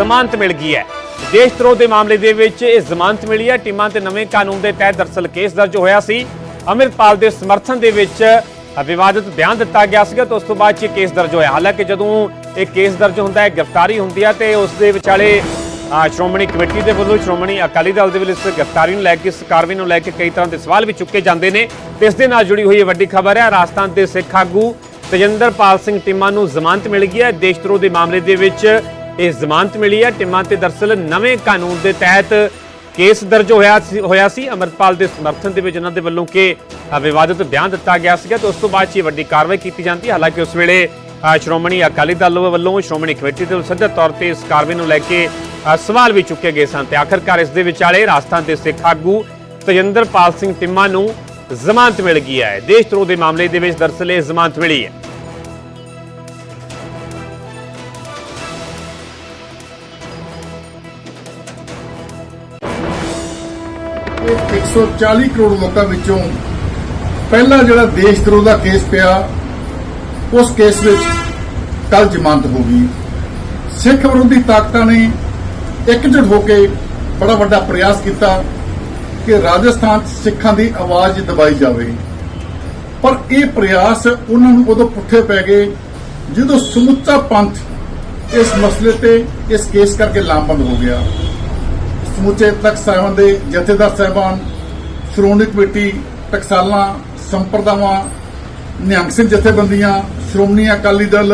ਜ਼ਮਾਨਤ ਮਿਲ ਗਈ ਹੈ। ਦੇਸ਼ ਧਰੋਹ ਦੇ ਮਾਮਲੇ ਦੇ ਵਿੱਚ ਇਹ ਜ਼ਮਾਨਤ ਮਿਲੀ ਹੈ। ਟੀਮਾਂ ਤੇ ਨਵੇਂ ਕਾਨੂੰਨ ਦੇ ਤਹਿਤ ਦਰਸਲ ਕੇਸ ਦਰਜ ਹੋਇਆ ਸੀ। ਅੰਮ੍ਰਿਤਪਾਲ ਦੇ ਸਮਰਥਨ ਦੇ ਵਿੱਚ ਵਿਵਾਦਿਤ ਬਿਆਨ ਦਿੱਤਾ ਗਿਆ ਸੀਗਾ ਤੇ ਉਸ ਤੋਂ ਬਾਅਦ ਇਹ ਕੇਸ ਦਰਜ ਹੋਇਆ। ਹਾਲਾਂਕਿ ਜਦੋਂ ਇਹ ਕੇਸ ਦਰਜ ਹੁੰਦਾ ਹੈ ਗ੍ਰਿਫਤਾਰੀ ਹੁੰਦੀ ਹੈ ਤੇ ਉਸ ਦੇ ਵਿਚਾਲੇ ਅ, ਸ਼੍ਰੋਮਣੀ ਕਮੇਟੀ ਦੇ ਵੱਲੋਂ ਸ਼੍ਰੋਮਣੀ ਅਕਾਲੀ ਦਲ ਦੇ ਵੱਲੋਂ ਇਸ ਗ੍ਰਿਫਤਾਰੀ ਨੂੰ ਲੈ ਕੇ ਇਸ ਕਾਰਵਾਈ ਨੂੰ ਲੈ ਕੇ ਕਈ ਤਰ੍ਹਾਂ ਦੇ ਸਵਾਲ ਵੀ ਚੁੱਕੇ ਜਾਂਦੇ ਨੇ। ਤੇ ਇਸ ਦੇ ਨਾਲ ਜੁੜੀ ਹੋਈ ਇਹ ਵੱਡੀ ਖਬਰ ਹੈ ਰਾਜਸਥਾਨ ਦੇ ਸਿੱਖ ਆਗੂ ਤਜਿੰਦਰਪਾਲ ਸਿੰਘ ਟਿੰਮਾ ਨੂੰ ਜ਼ਮਾਨਤ ਮਿਲ ਗਈ ਹੈ। ਦੇਸ਼ ਧਰੋਹ ਦੇ ਮਾਮਲੇ ਦੇ ਵਿੱਚ ਇਹ ਜ਼ਮਾਨਤ ਮਿਲੀ ਹੈ। ਟਿੰਮਾ ਤੇ ਦਰਸਲ ਨਵੇਂ ਕਾਨੂੰਨ ਦੇ ਤਹਿਤ ਕੇਸ ਦਰਜ ਹੋਇਆ ਸੀ ਹੋਇਆ ਸੀ। ਅਮਰਪਾਲ ਦੇ ਸਮਰਥਨ ਦੇ ਵਿੱਚ ਉਹਨਾਂ ਦੇ ਵੱਲੋਂ ਕਿ ਵਿਵਾਦਿਤ ਬਿਆਨ ਦਿੱਤਾ ਗਿਆ ਸੀਗਾ ਤੇ ਉਸ ਤੋਂ ਬਾਅਦ 'ਚ ਇਹ ਵੱਡੀ ਕਾਰਵਾਈ ਕੀਤੀ ਜਾਂਦੀ ਹਾਲਾਂਕਿ ਉਸ ਵੇਲੇ ਸ਼੍ਰੋਮਣੀ ਅਕਾਲੀ ਦਲ ਵੱਲੋਂ, ਸ਼੍ਰੋਮਣੀ ਕਮੇਟੀ ਦੇ ਵੱਲੋਂ ਸਿੱਧੇ ਤੌਰ ਤੇ ਇਸ ਕਾਰਵਾਈ ਨੂੰ ਲੈ ਕੇ ਸਵਾਲ ਵੀ ਚੁੱਕੇ ਗਏ ਸਨ ਤੇ ਆਖਰਕਾਰ ਇਸ ਦੇ ਵਿਚਾਲੇ ਰਾਜਸਥਾਨ ਦੇ ਸਿੱਖ ਆਗੂ ਤਜਿੰਦਰਪਾਲ ਸਿੰਘ ਟਿੰਮਾ ਨੂੰ ਜ਼ਮਾਨਤ ਮਿਲ ਗਈ ਹੈ। ਦੇਸ਼ ਧਰੋਹ ਦੇ ਮਾਮਲੇ ਦੇ ਵਿੱਚ ਦਰਸਲ ਇਹ ਜ਼ਮਾਨਤ ਮਿਲੀ ਹੈ। 140 ਕਰੋੜ ਲੋਕਾਂ ਵਿੱਚੋਂ ਪਹਿਲਾ ਜਿਹੜਾ ਦੇਸ਼ ਦਰੋਹ ਦਾ ਕੇਸ ਪਿਆ, ਉਸ ਕੇਸ ਵਿੱਚ ਕੱਲ ਜ਼ਮਾਨਤ ਹੋ ਗਈ। ਸਿੱਖ ਵਿਰੋਧੀ ਤਾਕਤਾਂ ਨੇ ਇਕਜੁੱਟ ਹੋ ਕੇ ਬੜਾ ਵੱਡਾ ਪ੍ਰਯਾਸ ਕੀਤਾ ਕਿ ਰਾਜਸਥਾਨ 'ਚ ਸਿੱਖਾਂ ਦੀ ਆਵਾਜ਼ ਦਬਾਈ ਜਾਵੇ। ਪਰ ਇਹ ਪ੍ਰਯਾਸ ਉਹਨਾਂ ਨੂੰ ਉਦੋਂ ਪੁੱਠੇ ਪੈ ਗਏ ਜਦੋਂ ਸਮੁੱਚਾ ਪੰਥ ਇਸ ਮਸਲੇ ਤੇ ਇਸ ਕੇਸ ਕਰਕੇ ਲਾਮਬੰਦ ਹੋ ਗਿਆ। ਸਮੁੱਚੇ ਤਖਤ ਸਾਹਿਬਾਨ ਦੇ ਜਥੇਦਾਰ ਸਾਹਿਬਾਨ, ਸ਼੍ਰੋਮਣੀ ਕਮੇਟੀ, ਟਕਸਾਲਾਂ, ਸੰਪਰਦਾਵਾਂ, ਨਿਹੰਗ ਸਿੰਘ ਜਥੇਬੰਦੀਆਂ, ਸ਼੍ਰੋਮਣੀ ਅਕਾਲੀ ਦਲ,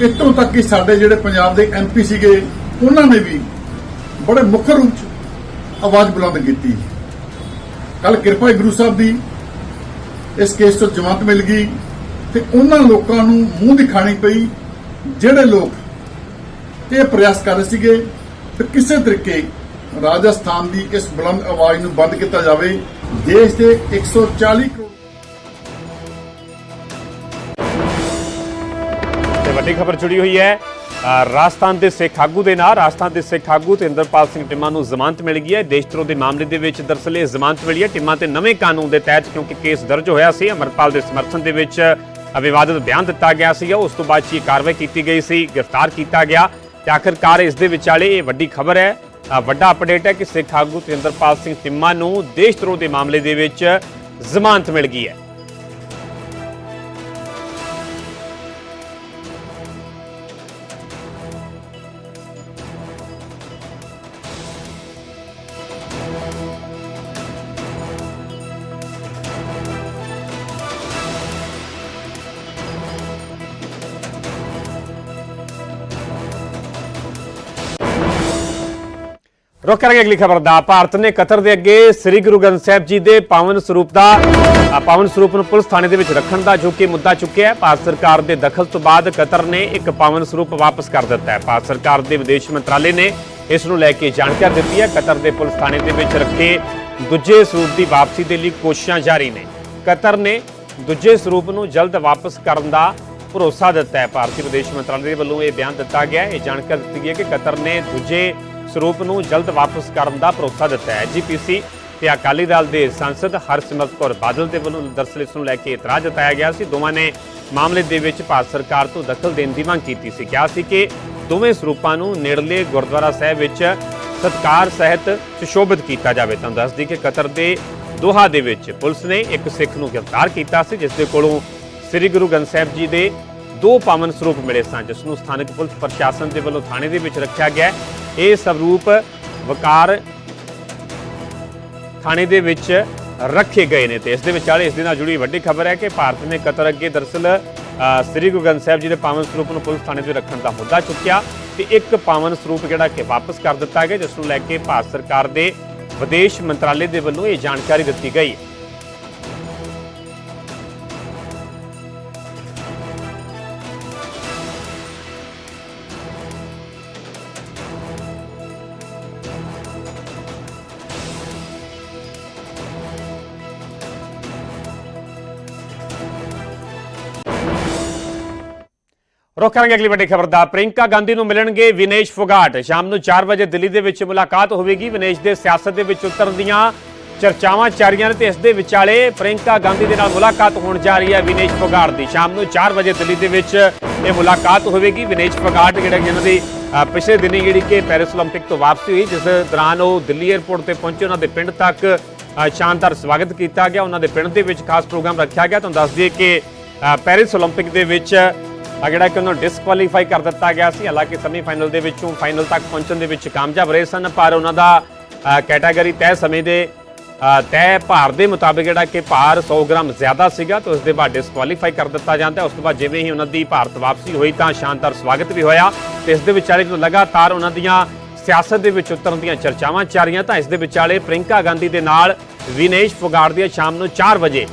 ਇੱਥੋਂ ਤੱਕ ਕਿ ਸਾਡੇ ਜਿਹੜੇ ਪੰਜਾਬ ਦੇ ਐਮਪੀ ਸੀਗੇ, ਉਹਨਾਂ ਨੇ ਵੀ ਬੜੇ ਮੁੱਖ ਰੂਪ ਚ ਆਵਾਜ਼ ਬੁਲੰਦ ਕੀਤੀ। ਕੱਲ ਕਿਰਪਾ ਗੁਰੂ ਸਾਹਿਬ ਦੀ ਇਸ ਕੇਸ ਤੋਂ ਜ਼ਮਾਨਤ ਮਿਲ ਗਈ ਤੇ ਉਹਨਾਂ ਲੋਕਾਂ ਨੂੰ ਮੂੰਹ ਦਿਖਾਣੀ ਪਈ, ਜਿਹੜੇ ਲੋਕ ਇਹ ਪ੍ਰਯਾਸ ਕਰ ਰਹੇ ਸੀਗੇ ਕਿ ਕਿਸੇ ਤਰੀਕੇ ਰਾਜਸਥਾਨ ਦੀ ਇਸ ਬੁਲੰਦ ਆਵਾਜ਼ ਨੂੰ ਬੰਦ ਕੀਤਾ ਜਾਵੇ? ਦੇਸ਼ ਦੇ 140 ਕਰੋੜ ਤੇ ਵੱਡੀ ਖਬਰ ਜੁੜੀ ਹੋਈ ਹੈ। ਰਾਜਸਥਾਨ ਦੇ ਸਿੱਖ ਆਗੂ ਦੇ ਨਾਲ ਰਾਜਸਥਾਨ ਦੇ ਸਿੱਖ ਆਗੂ ਤੇ ਇੰਦਰਪਾਲ ਸਿੰਘ ਟਿੰਮਾ ਨੂੰ ਜ਼ਮਾਨਤ ਮਿਲ ਗਈ ਹੈ। ਦੇਸ਼ ਧਰੋਹ ਦੇ ਮਾਮਲੇ ਦੇ ਵਿੱਚ ਦਰਸਲ ਇਹ ਜ਼ਮਾਨਤ ਮਿਲੀ ਹੈ। ਟਿੰਮਾ ਤੇ ਨਵੇਂ ਕਾਨੂੰਨ ਦੇ ਤਹਿਤ ਕਿਉਂਕਿ ਕੇਸ ਦਰਜ ਹੋਇਆ ਸੀ ਅਮਰਪਾਲ ਦੇ ਸਮਰਥਨ ਦੇ ਵਿੱਚ ਅ, ਬਿਆਨ ਦਿੱਤਾ ਗਿਆ ਸੀਗਾ ਉਸ ਤੋਂ ਬਾਅਦ 'ਚ ਇਹ ਕਾਰਵਾਈ ਕੀਤੀ ਗਈ ਸੀ ਗ੍ਰਿਫਤਾਰ ਕੀਤਾ ਗਿਆ ਤੇ ਆਖਰਕਾਰ ਇਸ ਦੇ ਵਿਚਾਲੇ ਇਹ ਵੱਡੀ ਖਬਰ ਹੈ। ਵੱਡਾ ਅਪਡੇਟ ਹੈ ਕਿ ਸਿੱਖ ਆਗੂ ਤੇ ਸਿੰਘ ਤਿੰਮਾ ਨੂੰ ਦੇਸ਼ ਧਰੋਹ ਦੇ ਮਾਮਲੇ ਦੇ ਵਿੱਚ ਜ਼ਮਾਨਤ ਮਿਲ ਗਈ ਹੈ। ਰੁਕ ਕਰਾਂਗੇ ਅਗਲੀ ਖਬਰ ਦਾ। ਭਾਰਤ ਨੇ ਕਤਰ ਦੇ ਅੱਗੇ ਸ੍ਰੀ ਗੁਰੂ ਗ੍ਰੰਥ ਸਾਹਿਬ ਜੀ ਦੇ ਪਾਵਨ ਸਰੂਪ ਦਾ ਪਾਵਨ ਸਰੂਪ ਨੂੰ ਪੁਲਿਸ ਥਾਣੇ ਦੇ ਵਿੱਚ ਰੱਖਣ ਦਾ ਜੋ ਕਿ ਮੁੱਦਾ ਚੁੱਕਿਆ ਹੈ। ਭਾਰਤ ਸਰਕਾਰ ਦੇ ਦਖਲ ਤੋਂ ਬਾਅਦ ਕਤਰ ਨੇ ਇੱਕ ਪਾਵਨ ਸਰੂਪ ਵਾਪਸ ਕਰ ਦਿੱਤਾ ਹੈ। ਭਾਰਤ ਸਰਕਾਰ ਦੇ ਵਿਦੇਸ਼ ਮੰਤਰਾਲੇ ਨੇ ਇਸ ਨੂੰ ਲੈ ਕੇ ਜਾਣਕਾਰੀ ਦਿੱਤੀ ਹੈ। ਕਤਰ ਦੇ ਪੁਲਿਸ ਥਾਣੇ ਦੇ ਵਿੱਚ ਰੱਖੇ ਦੂਜੇ ਸਰੂਪ ਦੀ ਵਾਪਸੀ ਦੇ ਲਈ ਕੋਸ਼ਿਸ਼ਾਂ ਜਾਰੀ ਨੇ। ਕਤਰ ਨੇ ਦੂਜੇ ਸਰੂਪ ਨੂੰ ਜਲਦ ਵਾਪਸ ਕਰਨ ਦਾ ਭਰੋਸਾ ਦਿੱਤਾ ਹੈ। ਭਾਰਤੀ ਵਿਦੇਸ਼ ਮੰਤਰਾਲੇ ਦੇ ਵੱਲੋਂ ਇਹ ਬਿਆਨ ਦਿੱਤਾ ਗਿਆ ਹੈ। ਇਹ ਜਾਣਕਾਰੀ ਦਿੱਤੀ ਗਈ ਹੈ ਕਿ ਕਤਰ ਨੇ ਦੂਜੇ ਸਰੂਪ ਨੂੰ ਜਲਦ ਵਾਪਸ ਕਰਨ ਦਾ ਭਰੋਸਾ ਦਿੱਤਾ ਹੈ। ਜੀਪੀਸੀ ਤੇ ਅਕਾਲੀ ਦਲ ਦੇ ਸੰਸਦ ਹਰਸਿਮਰਤ ਕੌਰ ਬਾਦਲ ਦੇ ਵੱਲੋਂ ਦਰਸਲ ਇਸ ਨੂੰ ਲੈ ਕੇ ਇਤਰਾਜ਼ ਜਤਾਇਆ ਗਿਆ ਸੀ। ਦੋਵਾਂ ਨੇ ਮਾਮਲੇ ਦੇ ਵਿੱਚ ਭਾਰਤ ਸਰਕਾਰ ਤੋਂ ਦਖਲ ਦੇਣ ਦੀ ਮੰਗ ਕੀਤੀ ਸੀ। ਕਿਹਾ ਸੀ ਕਿ ਦੋਵੇਂ ਸਰੂਪਾਂ ਨੂੰ ਨੇੜਲੇ ਗੁਰਦੁਆਰਾ ਸਾਹਿਬ ਵਿੱਚ ਸਤਕਾਰ ਸਹਿਤ ਸੁਸ਼ੋਭਿਤ ਕੀਤਾ ਜਾਵੇ। ਤਾਂ ਦੱਸਦੀ ਕਿ ਕਤਰ ਦੇ ਦੋਹਾ ਦੇ ਵਿੱਚ ਪੁਲਿਸ ਨੇ ਇੱਕ ਸਿੱਖ ਨੂੰ ਗ੍ਰਿਫਤਾਰ ਕੀਤਾ ਸੀ, ਜਿਸ ਦੇ ਕੋਲੋਂ ਸ੍ਰੀ ਗੁਰੂ ਗ੍ਰੰਥ ਸਾਹਿਬ ਜੀ ਦੇ ਦੋ ਪਾਵਨ ਸਰੂਪ ਮਿਲੇ ਸਨ, ਜਿਸ ਨੂੰ ਸਥਾਨਕ ਪੁਲਿਸ ਪ੍ਰਸ਼ਾਸਨ ਦੇ ਵੱਲੋਂ ਥਾਣੇ ਦੇ ਵਿੱਚ ਰੱਖਿਆ ਗਿਆ ਇਹ ਸਰੂਪ ਵਕਾਰ ਥਾਣੇ ਦੇ ਵਿੱਚ ਰੱਖੇ ਗਏ ਨੇ ਤੇ ਇਸ ਦੇ ਵਿਚਾਲੇ ਇਸ ਦੇ ਨਾਲ ਜੁੜੀ ਵੱਡੀ ਖਬਰ ਹੈ ਕਿ ਭਾਰਤ ਨੇ ਕਤਰ ਅੱਗੇ ਦਰਸਲ ਸ੍ਰੀ ਗੁਰੂ ਗ੍ਰੰਥ ਸਾਹਿਬ ਜੀ ਦੇ ਪਾਵਨ ਸਰੂਪ ਨੂੰ ਪੁਲਿਸ ਥਾਣੇ ਤੇ ਰੱਖਣ ਦਾ ਮੁੱਦਾ ਚੁੱਕਿਆ ਤੇ ਇੱਕ ਪਾਵਨ ਸਰੂਪ ਜਿਹੜਾ ਕਿ ਵਾਪਸ ਕਰ ਦਿੱਤਾ ਗਿਆ, ਜਿਸ ਨੂੰ ਲੈ ਕੇ ਭਾਰਤ ਸਰਕਾਰ ਦੇ ਵਿਦੇਸ਼ ਮੰਤਰਾਲੇ ਦੇ ਵੱਲੋਂ ਇਹ ਜਾਣਕਾਰੀ ਦਿੱਤੀ ਗਈ। ਰੁਕ ਕਰਾਂਗੇ ਅਗਲੀ ਵੱਡੀ ਖਬਰ ਦਾ। ਪ੍ਰਿੰਕਾ ਗਾਂਧੀ ਨੂੰ ਮਿਲਣਗੇ ਵਿਨੇਸ਼ ਫੋਗਾਟ। ਸ਼ਾਮ ਨੂੰ 4 ਵਜੇ ਦਿੱਲੀ ਦੇ ਵਿੱਚ ਮੁਲਾਕਾਤ ਹੋਵੇਗੀ। ਵਿਨੇਸ਼ ਦੇ ਸਿਆਸਤ ਦੇ ਵਿੱਚ ਉਤਰਨ ਦੀਆਂ ਚਰਚਾਵਾਂ ਚਾਰੀਆਂ ਨੇ ਤੇ ਇਸ ਦੇ ਵਿਚਾਲੇ ਪ੍ਰਿੰਕਾ ਗਾਂਧੀ ਦੇ ਨਾਲ ਮੁਲਾਕਾਤ ਹੋਣ ਜਾ ਰਹੀ ਹੈ ਵਿਨੇਸ਼ ਫੋਗਾਟ ਦੀ। ਸ਼ਾਮ ਨੂੰ 4 ਵਜੇ ਦਿੱਲੀ ਦੇ ਵਿੱਚ ਇਹ ਮੁਲਾਕਾਤ ਹੋਵੇਗੀ। ਵਿਨੇਸ਼ ਫੋਗਾਟ ਜਿਹੜਾ ਕਿ ਇਹਨਾਂ ਦੀ ਪਿਛਲੇ ਦਿਨੀ ਜਿਹੜੀ ਕਿ ਪੈਰਿਸ 올림픽 ਤੋਂ ਵਾਪਸੀ ਹੋਈ, ਜਿਸ ਦੌਰਾਨ ਉਹ ਦਿੱਲੀ 에ਅਰਪੋਰਟ ਤੇ ਪਹੁੰਚੇ। ਉਹਨਾਂ ਦੇ ਪਿੰਡ ਤੱਕ ਸ਼ਾਨਦਾਰ ਸਵਾਗਤ ਕੀਤਾ ਗਿਆ। ਉਹਨਾਂ ਦੇ ਪਿੰਡ ਦੇ ਵਿੱਚ ਖਾਸ ਪ੍ਰੋਗਰਾਮ ਰੱਖਿਆ ਗਿਆ। ਤੁਹਾਨੂੰ ਦੱਸ ਦਈਏ ਕਿ ਪੈਰਿਸ 올림픽 ਦੇ ਵਿੱਚ ਅ, ਜਿਹੜਾ ਕਿ ਉਹਨਾਂ ਡਿਸਕੁਆਲੀਫਾਈ ਕਰ ਦਿੱਤਾ ਗਿਆ ਸੀ। ਹਾਲਾਂਕਿ ਸੈਮੀਫਾਈਨਲ ਦੇ ਵਿੱਚੋਂ ਫਾਈਨਲ ਤੱਕ ਪਹੁੰਚਣ ਦੇ ਵਿੱਚ ਕਾਮਯਾਬ ਰਹੇ ਸਨ ਪਰ ਉਹਨਾਂ ਦਾ ਕੈਟਾਗਰੀ ਤੈਅ ਸਮੇਂ ਦੇ ਤੈਅ ਭਾਰ ਦੇ ਮੁਤਾਬਿਕ ਜਿਹੜਾ ਕਿ ਭਾਰ 100 ਗ੍ਰਾਮ ਜ਼ਿਆਦਾ ਸੀਗਾ ਤਾਂ ਉਸ ਦੇ ਬਾਅਦ ਡਿਸਕੁਆਲੀਫਾਈ ਕਰ ਦਿੱਤਾ ਜਾਂਦਾ ਉਸ ਤੋਂ ਬਾਅਦ ਜਿਵੇਂ ਹੀ ਉਹਨਾਂ ਦੀ ਭਾਰਤ ਵਾਪਸੀ ਹੋਈ ਤਾਂ ਸ਼ਾਨਦਾਰ ਸਵਾਗਤ ਵੀ ਹੋਇਆ ਤੇ ਇਸ ਦੇ ਵਿਚਾਲੇ ਜਦੋਂ ਲਗਾਤਾਰ ਉਹਨਾਂ ਦੀਆਂ ਸਿਆਸਤ ਦੇ ਵਿੱਚ ਉਤਰਨ ਦੀਆਂ ਚਰਚਾਵਾਂ ਚੱਲ ਰਹੀਆਂ ਤਾਂ ਇਸ ਦੇ ਵਿਚਾਲੇ ਪ੍ਰਿੰਕਾ ਗਾਂਧੀ ਦੇ ਨਾਲ ਵਿਨੇਸ਼ ਫੁਗਾੜ ਦੀ ਸ਼ਾਮ ਨੂੰ 4 ਵਜੇ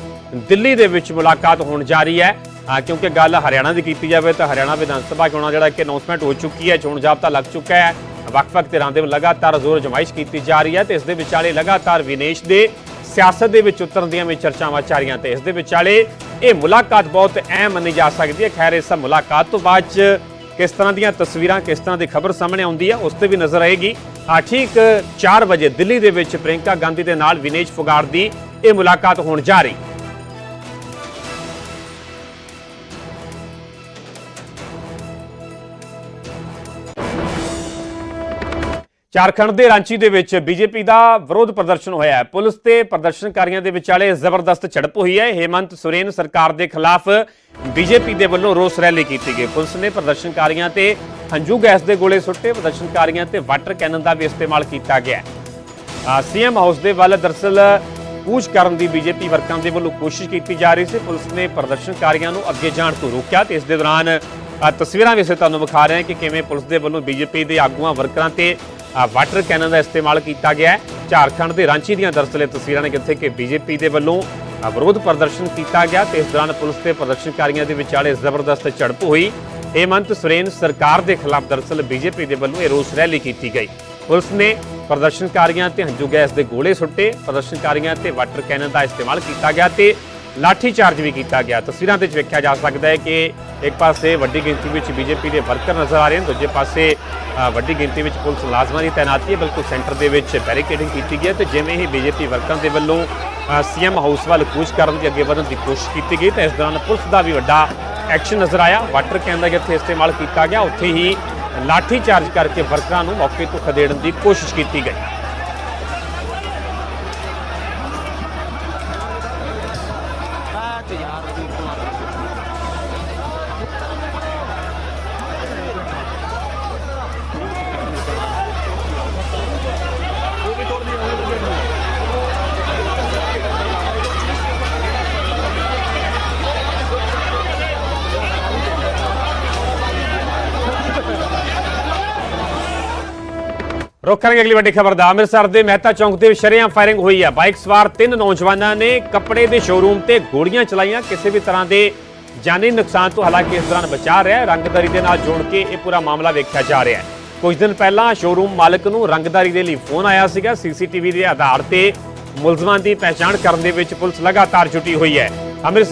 ਦਿੱਲੀ ਦੇ ਵਿੱਚ ਮੁਲਾਕਾਤ ਹੋਣ ਜਾ ਰਹੀ ਹੈ। ਕਿਉਂਕਿ ਗੱਲ ਹਰਿਆਣਾ ਦੀ ਕੀਤੀ ਜਾਵੇ ਤਾਂ ਹਰਿਆਣਾ ਵਿਧਾਨ ਸਭਾ ਚੋਣਾਂ ਜਿਹੜਾ ਕਿ ਅਨਾਉਂਸਮੈਂਟ ਹੋ ਚੁੱਕੀ ਹੈ, ਚੋਣ ਜਾਬਤਾ ਲੱਗ ਚੁੱਕਾ ਹੈ। ਵੱਖ-ਵੱਖ ਧਿਰਾਂ ਦੇ ਲਗਾਤਾਰ ਜ਼ੋਰ ਜਮਾਇਸ਼ ਕੀਤੀ ਜਾ ਰਹੀ ਹੈ ਤੇ ਇਸ ਦੇ ਵਿਚਾਲੇ ਲਗਾਤਾਰ ਵਿਨੇਸ਼ ਦੇ ਸਿਆਸਤ ਦੇ ਵਿੱਚ ਉਤਰਨ ਦੀਆਂ ਵੀ ਚਰਚਾਵਾਂ ਚੱਲ ਰਹੀਆਂ ਤੇ। ਇਸ ਦੇ ਵਿਚਾਲੇ ਇਹ ਮੁਲਾਕਾਤ ਬਹੁਤ ਅਹਿਮ ਮੰਨੀ ਜਾ ਸਕਦੀ ਹੈ। ਖੈਰ, ਇਸ ਮੁਲਾਕਾਤ ਤੋਂ ਬਾਅਦ 'ਚ ਕਿਸ ਤਰ੍ਹਾਂ ਦੀਆਂ ਤਸਵੀਰਾਂ, ਕਿਸ ਤਰ੍ਹਾਂ ਦੀ ਖਬਰ ਸਾਹਮਣੇ ਆਉਂਦੀ ਹੈ, ਉਸ ਤੇ ਵੀ ਨਜ਼ਰ ਆਏਗੀ। ਆ ਠੀਕ 4 ਵਜੇ ਦਿੱਲੀ ਦੇ ਵਿੱਚ ਪ੍ਰਿੰਕਾ ਗਾਂਧੀ ਦੇ ਨਾਲ ਵਿਨੇਸ਼ ਫੋਗਾਟ ਦੀ ਇਹ ਮੁਲਾਕਾਤ ਹੋਣ ਜਾ ਰਹੀ। ਝਾਰਖੰਡ ਦੇ ਰਾਂਚੀ ਦੇ ਵਿੱਚ ਬੀਜੇਪੀ ਦਾ ਵਿਰੋਧ ਪ੍ਰਦਰਸ਼ਨ ਹੋਇਆ ਹੈ। ਪੁਲਿਸ ਤੇ ਪ੍ਰਦਰਸ਼ਨਕਾਰੀਆਂ ਦੇ ਵਿਚਾਲੇ ਜ਼ਬਰਦਸਤ ਝੜਪ ਹੋਈ ਹੈ। ਹੇਮੰਤ ਸੁਰੇਨ ਸਰਕਾਰ ਦੇ ਖਿਲਾਫ ਬੀਜੇਪੀ ਦੇ ਵੱਲੋਂ ਰੋਸ ਰੈਲੀ ਕੀਤੀ ਗਈ। ਪੁਲਿਸ ਨੇ ਪ੍ਰਦਰਸ਼ਨਕਾਰੀਆਂ ਤੇ ਹੰਝੂ ਗੈਸ ਦੇ ਗੋਲੇ ਸੁੱਟੇ। ਪ੍ਰਦਰਸ਼ਨਕਾਰੀਆਂ ਤੇ ਵਾਟਰ ਕੈਨਨ ਦਾ ਵੀ ਇਸਤੇਮਾਲ ਕੀਤਾ ਗਿਆ ਸੀਐਮ ਹਾਊਸ ਦੇ ਵੱਲ ਦਰਸਲ ਕੂਚ ਕਰਨ ਦੀ ਬੀਜੇਪੀ ਵਰਕਰਾਂ ਦੇ ਵੱਲੋਂ ਕੋਸ਼ਿਸ਼ ਕੀਤੀ ਜਾ ਰਹੀ ਸੀ। ਪੁਲਿਸ ਨੇ ਪ੍ਰਦਰਸ਼ਨਕਾਰੀਆਂ ਨੂੰ ਅੱਗੇ ਜਾਣ ਤੋਂ ਰੋਕਿਆ ਤੇ ਇਸ ਦੇ ਦੌਰਾਨ ਤਸਵੀਰਾਂ ਵੀ ਅਸੀਂ ਤੁਹਾਨੂੰ ਵਿਖਾ ਰਹੇ ਹਾਂ ਕਿ ਕਿਵੇਂ ਪੁਲਿਸ ਦੇ ਵੱਲੋਂ ਬੀਜੇਪੀ ਦੇ ਆਗੂਆਂ, ਵਰਕਰਾਂ ਤੇ ਵਾਟਰ ਕੈਨਨ ਦਾ ਇਸਤੇਮਾਲ ਕੀਤਾ ਗਿਆ ਹੈ। ਝਾਰਖੰਡ ਦੇ ਰਾਂਚੀ ਦੀਆਂ ਦਰਸਲ ਇਹ ਤਸਵੀਰਾਂ ਨੇ ਜਿੱਥੇ ਕਿ ਬੀਜੇਪੀ ਦੇ ਵੱਲੋਂ ਵਿਰੋਧ ਪ੍ਰਦਰਸ਼ਨ ਕੀਤਾ ਗਿਆ ਤੇ ਇਸ ਦੌਰਾਨ ਪੁਲਿਸ ਤੇ ਪ੍ਰਦਰਸ਼ਨਕਾਰੀਆਂ ਦੇ ਵਿਚਾਲੇ ਜ਼ਬਰਦਸਤ ਝੜਪ ਹੋਈ। ਹੇਮੰਤ ਸੁਰੇਨ ਸਰਕਾਰ ਦੇ ਖਿਲਾਫ ਦਰਸਲ ਬੀਜੇਪੀ ਦੇ ਵੱਲੋਂ ਇਹ ਰੋਸ ਰੈਲੀ ਕੀਤੀ ਗਈ। ਪੁਲਿਸ ਨੇ ਪ੍ਰਦਰਸ਼ਨਕਾਰੀਆਂ ਤੇ ਹੰਝੂ ਗੈਸ ਦੇ ਗੋਲੇ ਸੁੱਟੇ। ਪ੍ਰਦਰਸ਼ਨਕਾਰੀਆਂ ਤੇ ਵਾਟਰ ਕੈਨਨ ਦਾ ਇਸਤੇਮਾਲ ਕੀਤਾ ਗਿਆ ਤੇ ਲਾਠੀ ਚਾਰਜ ਵੀ ਕੀਤਾ ਗਿਆ। ਤਸਵੀਰਾਂ ਦੇ ਵਿੱਚ ਵੇਖਿਆ ਜਾ ਸਕਦਾ ਹੈ ਕਿ ਇੱਕ ਪਾਸੇ ਵੱਡੀ ਗਿਣਤੀ ਵਿੱਚ ਬੀਜੇਪੀ ਦੇ ਵਰਕਰ ਨਜ਼ਰ ਆ ਰਹੇ ਨੇ ਦੂਜੇ ਪਾਸੇ ਵੱਡੀ ਗਿਣਤੀ ਵਿੱਚ ਪੁਲਿਸ ਮੁਲਾਜ਼ਮਾਂ ਦੀ ਤਾਇਨਾਤੀ ਹੈ। ਬਿਲਕੁਲ ਸੈਂਟਰ ਦੇ ਵਿੱਚ ਬੈਰੀਕੇਡਿੰਗ ਕੀਤੀ ਗਈ ਹੈ ਤੇ ਜਿਵੇਂ ਹੀ ਬੀਜੇਪੀ ਵਰਕਰਾਂ ਦੇ ਵੱਲੋਂ ਸੀਐਮ ਹਾਊਸ ਵੱਲ ਕੂਚ ਕਰਨ ਦੀ ਅੱਗੇ ਵਧਣ ਦੀ ਕੋਸ਼ਿਸ਼ ਕੀਤੀ ਗਈ, ਤਾਂ ਇਸ ਦੌਰਾਨ ਪੁਲਿਸ ਦਾ ਵੀ ਵੱਡਾ ਐਕਸ਼ਨ ਨਜ਼ਰ ਆਇਆ। ਵਾਟਰ ਕੈਨ ਦਾ ਜਿੱਥੇ ਇਸਤੇਮਾਲ ਕੀਤਾ ਗਿਆ, ਉੱਥੇ ਹੀ ਲਾਠੀ ਚਾਰਜ ਕਰਕੇ ਵਰਕਰਾਂ ਨੂੰ ਮੌਕੇ ਤੋਂ ਖਦੇੜਨ ਦੀ ਕੋਸ਼ਿਸ਼ ਕੀਤੀ ਗਈ। ਰੁਕ ਕਰਾਂਗੇ ਅਗਲੀ ਵੱਡੀ ਖਬਰ ਦਾ। ਅੰਮ੍ਰਿਤਸਰ ਦੇ ਮਹਿਤਾ ਚੌਂਕ ਦੇ ਸ਼ਰੇਆਮ ਫਾਇਰਿੰਗ ਹੋਈ ਹੈ ਬਾਈਕ ਸਵਾਰ ਤਿੰਨ ਨੌਜਵਾਨਾਂ ਨੇ ਕੱਪੜੇ ਦੇ ਸ਼ੋਰੂਮ ਤੇ ਗੋਲੀਆਂ ਚਲਾਈਆਂ। ਕਿਸੇ ਵੀ ਤਰ੍ਹਾਂ ਦੇ ਜਾਨੀ ਨੁਕਸਾਨ ਤੋਂ ਹਾਲਾਂਕਿ ਇਸ ਦੌਰਾਨ ਬਚਾ ਰਿਹਾ ਰੰਗਦਾਰੀ ਦੇ ਨਾਲ ਜੋੜ ਕੇ ਇਹ ਪੂਰਾ ਮਾਮਲਾ ਵੇਖਿਆ ਜਾ ਰਿਹਾ ਹੈ। ਕੁਝ ਦਿਨ ਪਹਿਲਾਂ ਸ਼ੋਰੂਮ ਮਾਲਕ ਨੂੰ ਰੰਗਦਾਰੀ ਦੇ ਲਈ ਫੋਨ ਆਇਆ ਸੀਗਾ। ਸੀਸੀਟੀਵੀ ਦੇ ਆਧਾਰ ਤੇ ਮੁਲਜ਼ਮਾਂ ਦੀ ਪਛਾਣ ਕਰਨ ਦੇ ਵਿੱਚ ਪੁਲਿਸ ਲਗਾਤਾਰ ਜੁਟੀ ਹੋਈ ਹੈ। ਅੰਮ੍ਰਿਤਸਰ